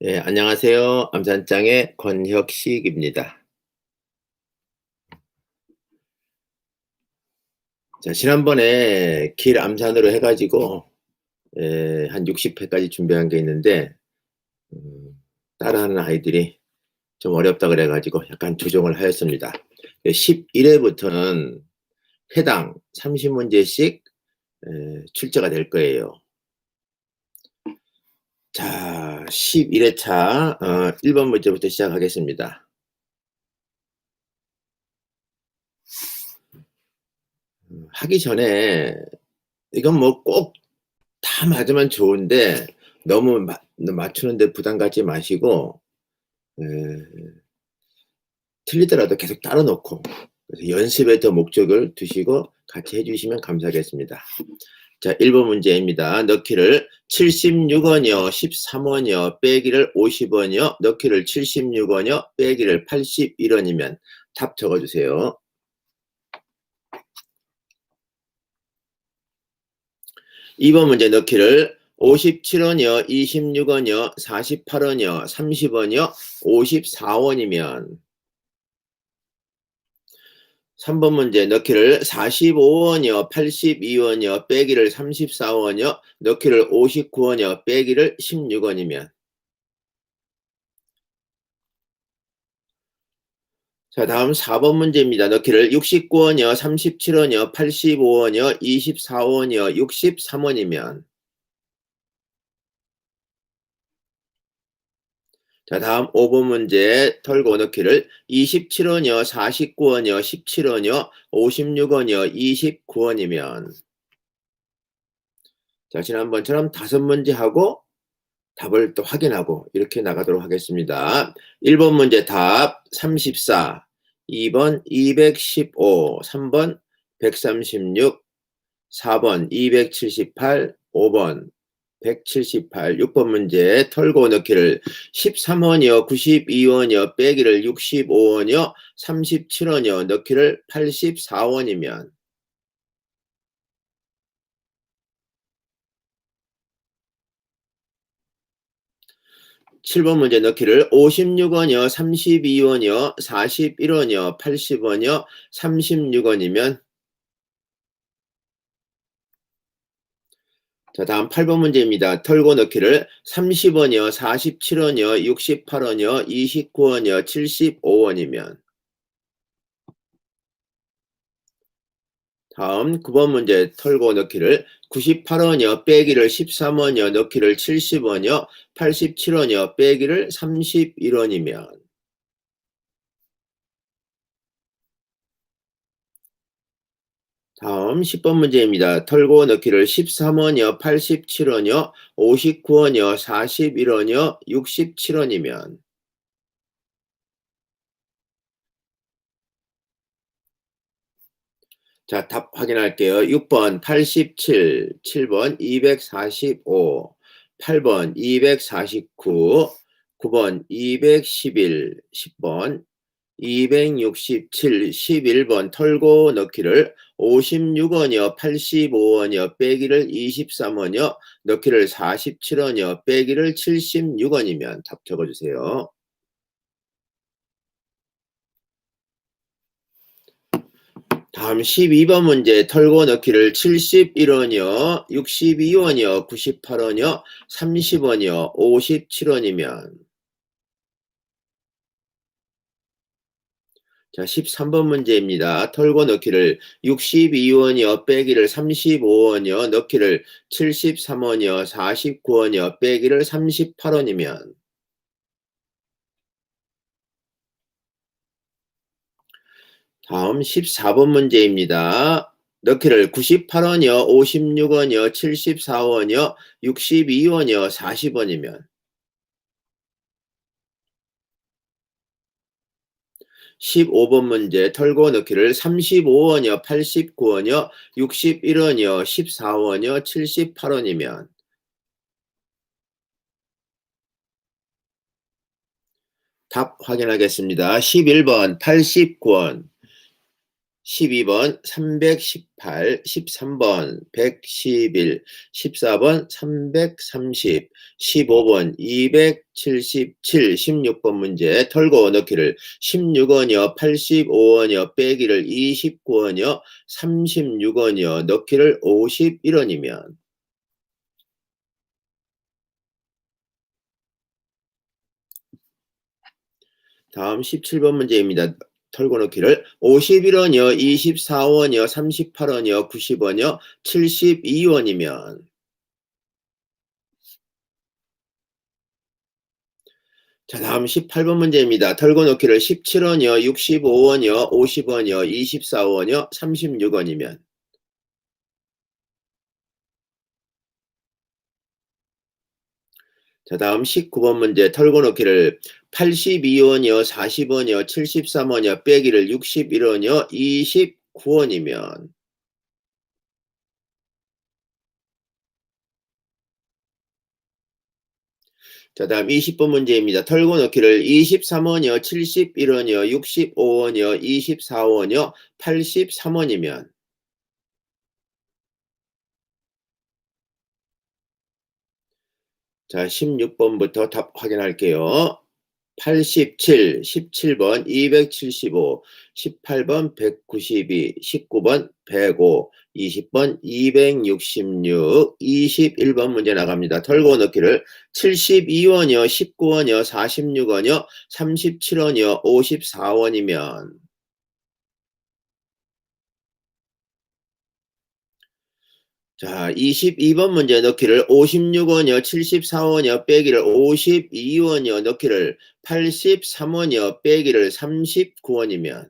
예, 안녕하세요. 암산장의 권혁식입니다. 자, 지난번에 길 암산으로 해가지고, 예, 한 60회까지 준비한 게 있는데, 음, 따라하는 아이들이 좀 어렵다 그래가지고 약간 조정을 하였습니다. 11회부터는 해당 30문제씩 예, 출제가 될 거예요. 자, 11회차 어, 1번 문제부터 시작하겠습니다. 음, 하기 전에 이건 뭐 꼭 다 맞으면 좋은데 너무 마, 맞추는데 부담 갖지 마시고 에, 틀리더라도 계속 따라 놓고 연습에 더 목적을 두시고 같이 해주시면 감사하겠습니다. 자, 1번 문제입니다. 넣기를 76원이요, 13원이요, 빼기를 50원이요, 넣기를 76원이요, 빼기를 81원이면 답 적어주세요. 2번 문제 넣기를 57원이요, 26원이요, 48원이요, 30원이요, 54원이면 3번 문제 넣기를 45원이요, 82원이요, 빼기를 34원이요, 넣기를 59원이요, 빼기를 16원이면 자 다음 4번 문제입니다. 넣기를 69원이요, 37원이요, 85원이요, 24원이요, 63원이면 자, 다음 5번 문제. 털고 넣기를 27원이요, 49원이요, 17원이요, 56원이요, 29원이면. 자, 지난번처럼 다섯 문제 하고 답을 또 확인하고 이렇게 나가도록 하겠습니다. 1번 문제 답 34, 2번 215, 3번 136, 4번 278, 5번 178, 6번 문제 털고 넣기를 13원이요, 92원이요, 빼기를 65원이요, 37원이요, 넣기를 84원이면 칠 번 문제 넣기를 56원이요, 32원이요, 41원이요, 80원이요, 36원이면 자, 다음 8번 문제입니다. 털고 넣기를 30원이요, 47원이요, 68원이요, 29원이요, 75원이면. 다음 9번 문제. 털고 넣기를 98원이요, 빼기를 13원이요, 넣기를 70원이요, 87원이요, 빼기를 31원이면 다음 10번 문제입니다. 털고 넣기를 13원이요, 87원이요, 59원이요, 41원이요, 67원이면 자, 답 확인할게요. 6번 87, 7번 245, 8번 249, 9번 211, 10번 267, 11번 털고 넣기를 56원이요, 85원이요, 빼기를 23원이요, 넣기를 47원이요, 빼기를 76원이면 답 적어주세요. 다음 12번 문제 털고 넣기를 71원이요, 62원이요, 98원이요, 30원이요, 57원이면 자, 13번 문제입니다. 털고 넣기를 62원이요, 빼기를 35원이요, 넣기를 73원이요, 49원이요, 빼기를 38원이면 다음 14번 문제입니다. 넣기를 98원이요, 56원이요, 74원이요, 62원이요, 40원이면 15번 문제 털고 넣기를 35원이요, 89원이요, 61원이요, 14원이요, 78원이면 답 확인하겠습니다. 11번 89원, 12번 318, 13번 111, 14번 330, 15번 277, 16번 문제 털고 넣기를 16원이요, 85원이요, 빼기를 29원이요, 36원이요, 넣기를 51원이면 다음 17번 문제입니다. 털고 넣기를 51원이요, 24원이요, 38원이요, 90원이요, 72원이면 자 다음 18번 문제입니다. 털고 넣기를 17원이요, 65원이요, 50원이요, 24원이요, 36원이면 자 다음 19번 문제. 털고 넣기를 82원이요, 40원이요, 73원이요, 빼기를 61원이요, 29원이면. 자 다음 20번 문제입니다. 털고 넣기를 23원이요, 71원이요, 65원이요, 24원이요, 83원이면 자 16번부터 답 확인할게요. 87, 17번 275, 18번 192, 19번 105, 20번 266, 21번 문제 나갑니다. 털고 넣기를 72원이요, 19원이요, 46원이요, 37원이요, 54원이면 자, 22번 문제 넣기를 56원이요, 74원이요, 빼기를 52원이요, 넣기를 83원이요, 빼기를 39원이면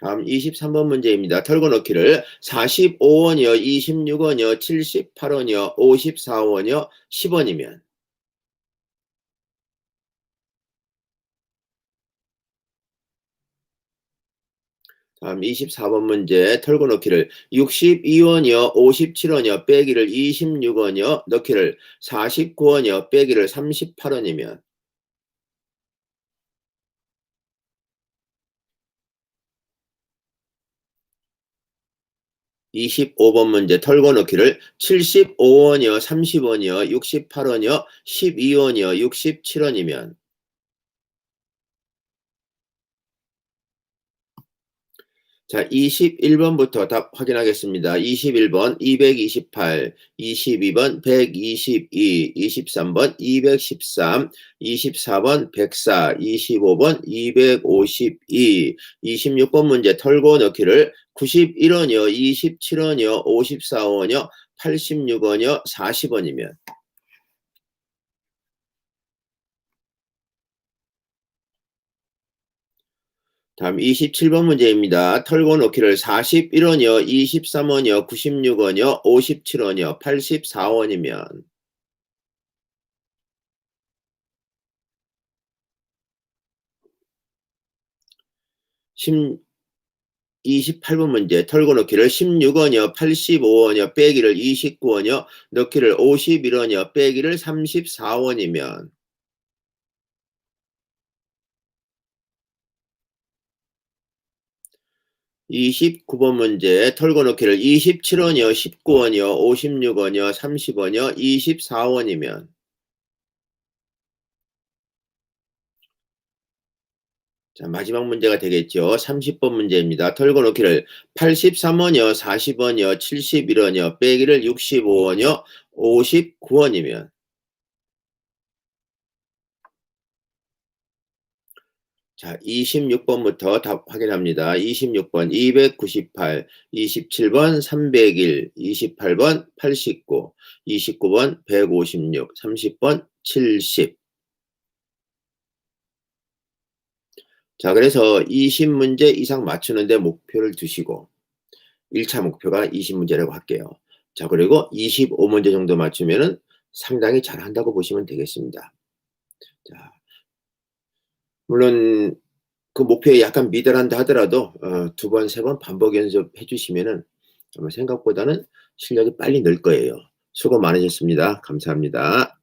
다음 23번 문제입니다. 털고 넣기를 45원이요, 26원이요, 78원이요, 54원이요, 10원이면 24번 문제 털고 넣기를 62원이요 57원이요 빼기를 26원이요 넣기를 49원이요 빼기를 38원이면 (25번) 문제 털고 넣기를 (75원이요) (30원이요) (68원이요) (12원이요) (67원이면) 자, 21번부터 답 확인하겠습니다. 21번 228, 22번 122, 23번 213, 24번 104, 25번 252, 26번 문제 털고 넣기를 91원이요, 27원이요, 54원이요, 86원이요, 40원이면 다음 27번 문제입니다. 털고 놓기를 41원이요, 23원이요, 96원이요, 57원이요, 84원이면. 심 28번 문제. 털고 넣기를 16원이요, 85원이요, 빼기를 29원이요, 넣기를 51원이요, 빼기를 34원이면 29번 문제 털고 넣기를 27원이요, 19원이요, 56원이요, 30원이요, 24원이면 자, 마지막 문제가 되겠죠. 30번 문제입니다. 털고 넣기를 83원이요, 40원이요, 71원이요, 빼기를 65원이요, 59원이면 자, 26번부터 답 확인합니다. 26번 298, 27번 301, 28번 89, 29번 156, 30번 70. 자, 그래서 20문제 이상 맞추는데 목표를 두시고 1차 목표가 20문제라고 할게요. 자, 그리고 25문제 정도 맞추면은 상당히 잘한다고 보시면 되겠습니다. 자, 물론 그 목표에 약간 미달한다 하더라도 어, 두 번, 세 번 반복 연습해 주시면은 생각보다는 실력이 빨리 늘 거예요. 수고 많으셨습니다. 감사합니다.